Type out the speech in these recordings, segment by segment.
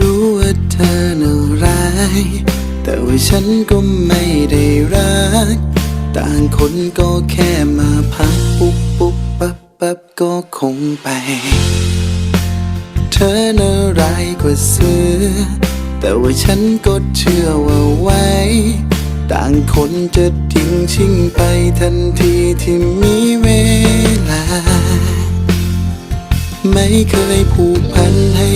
รู้ว่าเธอน่าร้าย แต่ว่าฉันก็ไม่ได้รัก ต่างคนก็แค่มาพักปุ๊บปุ๊บปั๊บปั๊บก็คงไป เธอน่าร้ายกว่าเสือ แต่ว่าฉันก็เชื่อว่าไว้ ต่างคนจะทิ้งชิงไปทันทีที่มีเวลา ไม่เคยผู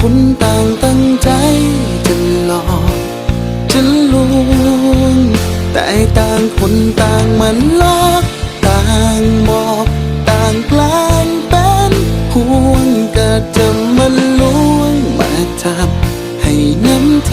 คนต่างตั้งใจจะหลอกจะลวง แต่ต่างคนต่างมันลอกต่างบอกต่างแกลางเป็นห่วงก็จะมาลวงมาจับให้น้ำใจ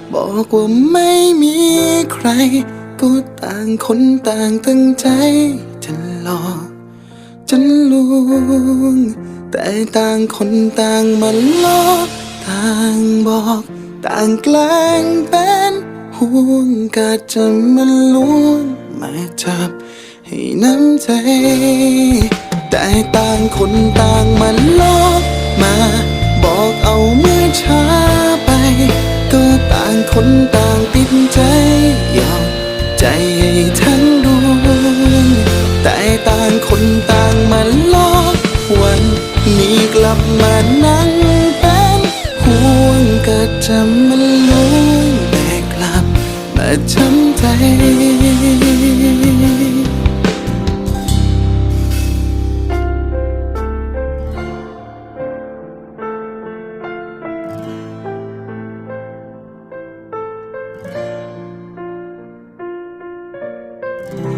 บอกว่าไม่มีใคร ก็ต่างคนต่างตั้งใจจะหลอกจะลวง แต่ต่างคนต่างมันลอกต่างบอก ต่างแกล้งเป็นห่วงก็จะมาลวงมาจับให้น้ำใจ แต่ต่างคนต่างมันลอกมา บอกเอาเมื่อช้า คนต่างติดใจยอมใจให้ทั้งดวงแต่ต่างคนต่างมันลอกวันนี้กลับมานั่งเป็นห่วงก็จะมันลวงแต่กลับมาช้ำใจ「Bye.